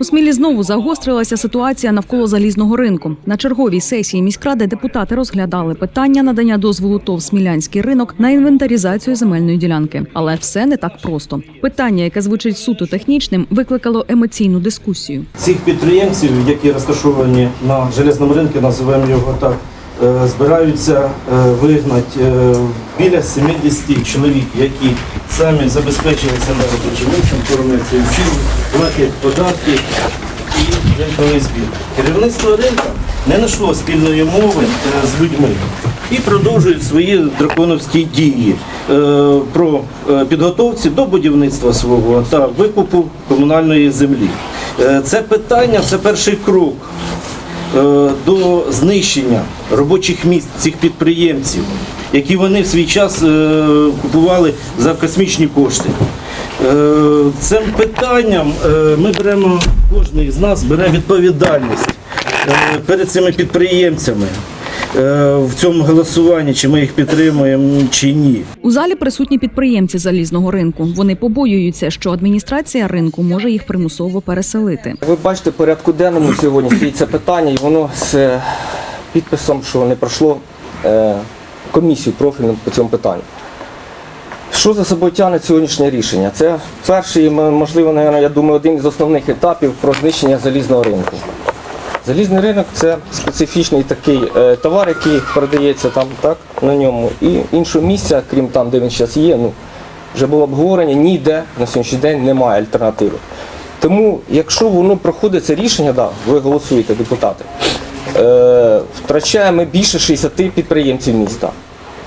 У Смілі знову загострилася ситуація навколо залізного ринку. На черговій сесії міськради депутати розглядали питання надання дозволу ТОВ Смілянський ринок на інвентаризацію земельної ділянки. Але все не так просто. Питання, яке звучить суто технічним, викликало емоційну дискусію. Цих підприємців, які розташовані на железному ринку, називаємо його так, збираються е, вигнати е, біля 70 чоловік, які самі забезпечили себе робочим кормляться всі, платять податки і ринковий збір. Керівництво ринку не знайшло спільної мови е, з людьми і продовжують свої драконовські дії е, про е, підготовці до будівництва свого та викупу комунальної землі. Е, Це питання, це перший крок е, до знищення робочих місць цих підприємців, які вони в свій час е, купували за космічні кошти. Е, Цим питанням е, ми беремо, кожен з нас бере відповідальність е, перед цими підприємцями е, в цьому голосуванні, чи ми їх підтримуємо, чи ні. У залі присутні підприємці залізного ринку. Вони побоюються, що адміністрація ринку може їх примусово переселити. Ви бачите, порядку денному сьогодні стоїть це питання, і воно з е, підписом, що не пройшло е, комісію профільну по цьому питанню. Що за собою тягне сьогоднішнє рішення? Це перший, можливо, я думаю, один з основних етапів про знищення залізного ринку. Залізний ринок це специфічний такий е, товар, який продається там так, на ньому. І іншого місця, крім там, де він зараз є, ну, вже було обговорення, ніде на сьогоднішній день немає альтернативи. Тому, якщо воно проходить це рішення, да, ви голосуєте, депутати, е, втрачаємо більше 60 підприємців міста.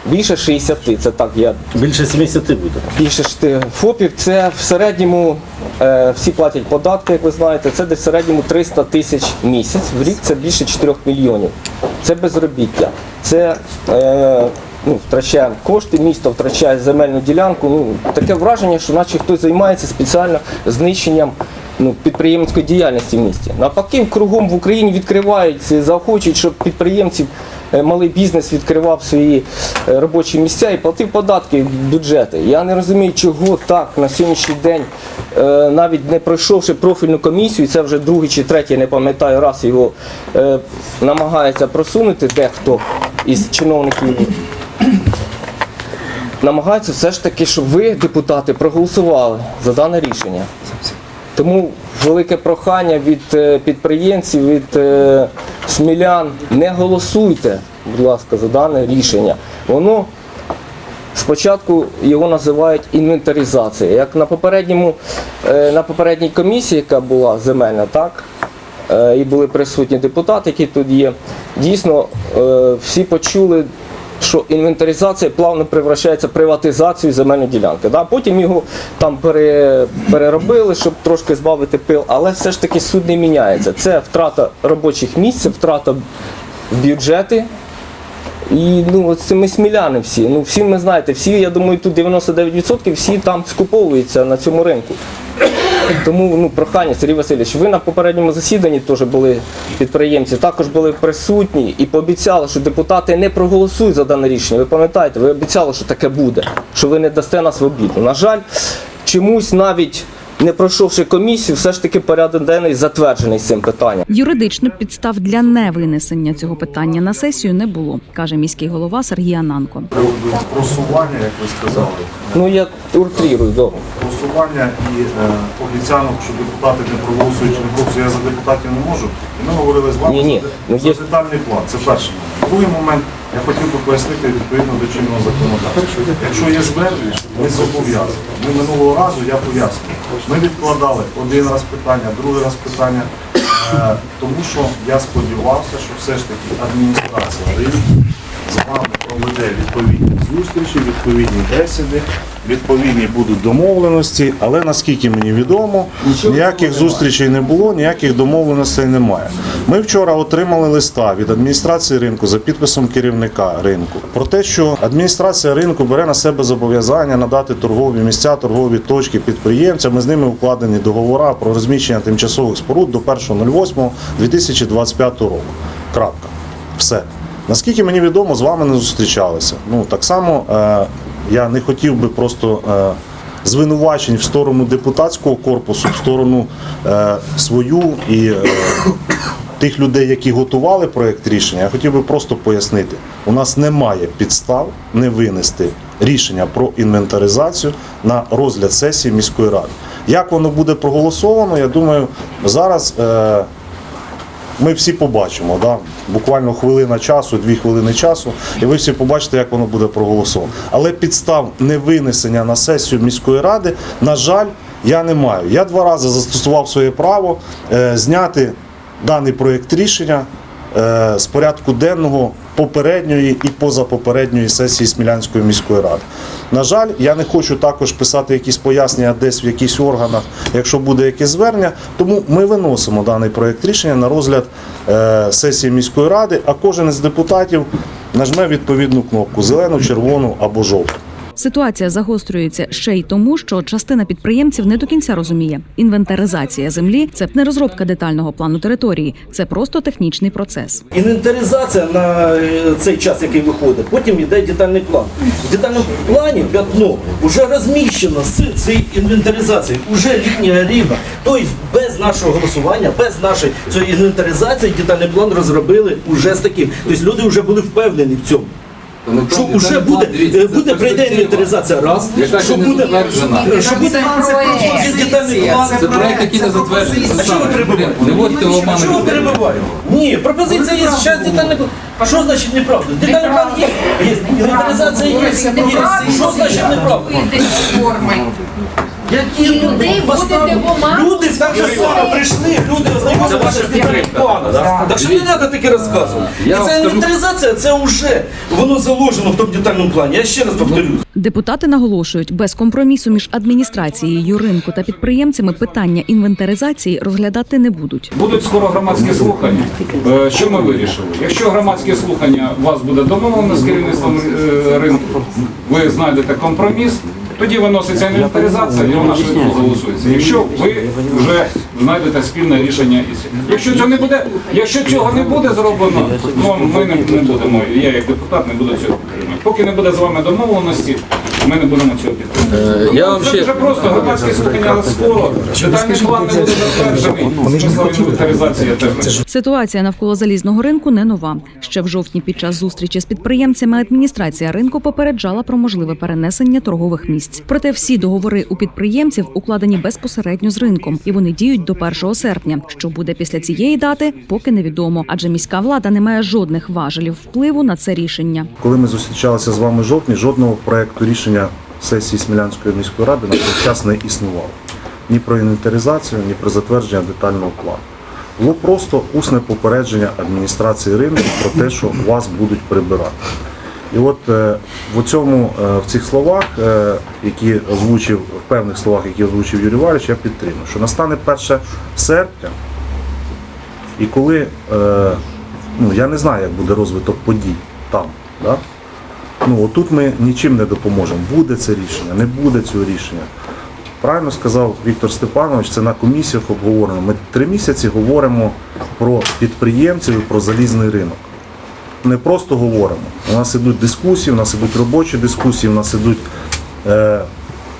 Більше 60, це так, я Більше 70 буде. більше ж ти- ФОПів, це в середньому е, всі платять податки, як ви знаєте, це десь в середньому 300 тисяч в місяць. В рік це більше 4 мільйонів. Це безробіття. Це е, ну, втрачає кошти, місто втрачає земельну ділянку. Ну, таке враження, що наче хтось займається спеціально знищенням ну, підприємницької діяльності в місті. Навпаки, кругом в Україні відкривають, заохочують, щоб підприємців е, малий бізнес відкривав свої е, робочі місця і платив податки в бюджети. Я не розумію, чого так на сьогоднішній день, е, навіть не пройшовши профільну комісію, це вже другий чи третій, не пам'ятаю, раз його е, намагається просунути дехто із чиновників. Намагаються все ж таки, щоб ви, депутати, проголосували за дане рішення. Тому велике прохання від е, підприємців, від е, смілян, не голосуйте, будь ласка, за дане рішення. Воно спочатку його називають інвентаризація. Як на попередньому, е, на попередній комісії, яка була земельна, так? І були присутні депутати, які тут є. Дійсно, всі почули що інвентаризація плавно превращається в приватизацію земельної ділянки. Да? Потім його там пере, переробили, щоб трошки збавити пил, але все ж таки суд не міняється. Це втрата робочих місць, втрата бюджети. І ну, от це ми сміляни всі. Ну, всі ми знаєте, всі, я думаю, тут 99% всі там скуповуються на цьому ринку. Тому ну, прохання, Сергій Васильович, ви на попередньому засіданні теж були підприємці, також були присутні і пообіцяли, що депутати не проголосують за дане рішення. Ви пам'ятаєте, ви обіцяли, що таке буде, що ви не дасте нас в обіду. На жаль, чомусь навіть не пройшовши комісію, все ж таки порядок денний затверджений з цим питанням. Юридично підстав для невинесення цього питання на сесію не було, каже міський голова Сергій Ананко. просування, як ви сказали, Ну я уртрірую, добре. просування і е, обіцянок, що депутати не проголосують чи не проголосують, я за депутатів не можу. І ми говорили з вами Ні-ні, за, ну, за детальний план. Це перший момент. Другий момент я хотів би пояснити відповідно до чинного законодавства. Якщо є звернення, ми зобов'язані. Ми минулого разу я пояснюю. Ми відкладали один раз питання, другий раз питання, е, тому що я сподівався, що все ж таки адміністрація з вами проведе відповідні зустрічі, відповідні бесіди, відповідні будуть домовленості, але наскільки мені відомо, ніяких зустрічей не було, ніяких домовленостей немає. Ми вчора отримали листа від адміністрації ринку за підписом керівника ринку про те, що адміністрація ринку бере на себе зобов'язання надати торгові місця, торгові точки підприємцям. Ми з ними укладені договори про розміщення тимчасових споруд до 1.08.2025 року. Крапка. Все. Наскільки мені відомо, з вами не зустрічалися. Ну так само е, я не хотів би просто звинувачень в сторону депутатського корпусу, в сторону е, свою і е, тих людей, які готували проєкт рішення, я хотів би просто пояснити: у нас немає підстав не винести рішення про інвентаризацію на розгляд сесії міської ради. Як воно буде проголосовано, я думаю, зараз. Е, ми всі побачимо, да? буквально хвилина часу, дві хвилини часу, і ви всі побачите, як воно буде проголосовано. Але підстав невинесення на сесію міської ради, на жаль, я не маю. Я два рази застосував своє право е, зняти даний проєкт рішення з порядку денного попередньої і позапопередньої сесії Смілянської міської ради. На жаль, я не хочу також писати якісь пояснення десь в якихось органах, якщо буде якесь звернення. Тому ми виносимо даний проєкт рішення на розгляд е, сесії міської ради, а кожен із депутатів нажме відповідну кнопку зелену, червону або жовту. Ситуація загострюється ще й тому, що частина підприємців не до кінця розуміє, інвентаризація землі це не розробка детального плану території, це просто технічний процес. Інвентаризація на е, цей час, який виходить, потім йде детальний план. В детальному плані п'ятно вже розміщено з цієї інвентаризації, вже літня рівна. Тобто без нашого голосування, без нашої цієї інвентаризації детальний план розробили вже з таким. Тобто люди вже були впевнені в цьому. Що вже буде, е, буде прийде інвентаризація раз, що буде, затверджена. що буде детальний план. Це проект, який не затверджений. А що ви перебуваєте? Не вводьте в оману Що ви людей. перебуваємо? Ні, пропозиція є, зараз детальний план. Що значить неправда? Детальний план є, є, інвентаризація є, є. Що значить неправда? Які людей вводите в оману Люди так же само прийшли, люди ознайомилися з детальним планом. Так що не треба таке розказувати. І ця інвентаризація, це вже воно заложено в тому детальному плані. Я ще раз повторюю. Депутати наголошують, без компромісу між адміністрацією ринку та підприємцями питання інвентаризації розглядати не будуть. Будуть скоро громадські слухання. Е, Що ми вирішили? Якщо громадські слухання у вас буде домовлено з керівництвом е, ринку, ви знайдете компроміс, тоді виноситься інвентаризація і вона швидко голосується. Якщо ви вже знайдете спільне рішення із якщо цього не буде, якщо цього не буде зроблено, ну ми не, не будемо. Я як депутат не буду цього підтримувати. Поки не буде з вами домовленості, ми не будемо цього підтримувати. Е, Я вам Це ще вже просто громадські слухання але скоро. Детальний план не буде затверджений. Ситуація навколо залізного ринку не нова. Ще в жовтні під час зустрічі з підприємцями адміністрація ринку попереджала про можливе перенесення торгових місць. Проте всі договори у підприємців укладені безпосередньо з ринком, і вони діють до 1 серпня. Що буде після цієї дати, поки невідомо, адже міська влада не має жодних важелів впливу на це рішення. Коли ми зустрічалися з вами в жовтні, жодного проєкту рішення сесії Смілянської міської ради на той час не існувало. Ні про інвентаризацію, ні про затвердження детального плану. Було просто усне попередження адміністрації ринку про те, що вас будуть прибирати. І от е, в цьому, е, в цих словах, е, які озвучив, в певних словах, які озвучив Юрій Валерійович, я підтримую, що настане 1 серпня, і коли, ну я не знаю, як буде розвиток подій там. Да? Ну, отут ми нічим не допоможемо. Буде це рішення, не буде цього рішення. Правильно сказав Віктор Степанович, це на комісіях обговорено. Ми три місяці говоримо про підприємців і про залізний ринок. Не просто говоримо. У нас ідуть дискусії, у нас ідуть робочі дискусії, у нас ідуть е,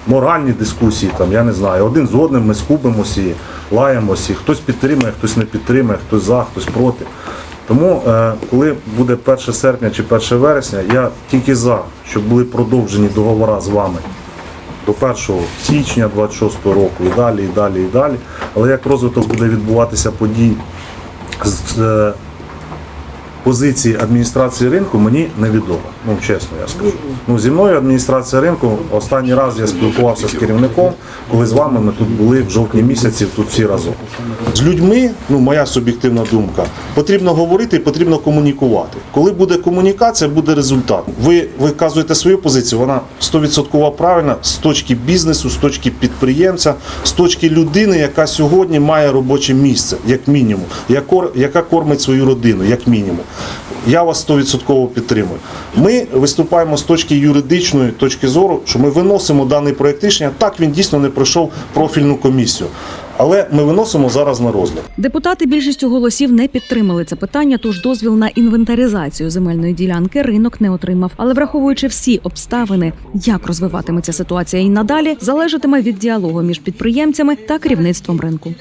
моральні дискусії, там, я не знаю. Один з одним ми скубимося і лаємося. Хтось підтримує, хтось не підтримує, хтось за, хтось проти. Тому, е, коли буде 1 серпня чи 1 вересня, я тільки за, щоб були продовжені договори з вами до 1 січня 26 року і далі, і далі, і далі. Але як розвиток буде відбуватися подій з е, позиції адміністрації ринку, мені невідомо. Ну, чесно я скажу. Ну, зі мною адміністрація ринку, останній раз я спілкувався з керівником, коли з вами ми тут були в жовтні місяці, тут всі разом. З людьми, ну моя суб'єктивна думка, потрібно говорити і потрібно комунікувати. Коли буде комунікація, буде результат. Ви виказуєте свою позицію, вона 100% правильна з точки бізнесу, з точки підприємця, з точки людини, яка сьогодні має робоче місце, як мінімум, яка кормить свою родину, як мінімум. Я вас 100% підтримую. Ми виступаємо з точки юридичної точки зору, що ми виносимо даний проєкт рішення. Так він дійсно не пройшов профільну комісію. Але ми виносимо зараз на розгляд. Депутати більшістю голосів не підтримали це питання, тож дозвіл на інвентаризацію земельної ділянки ринок не отримав. Але враховуючи всі обставини, як розвиватиметься ситуація і надалі, залежатиме від діалогу між підприємцями та керівництвом ринку.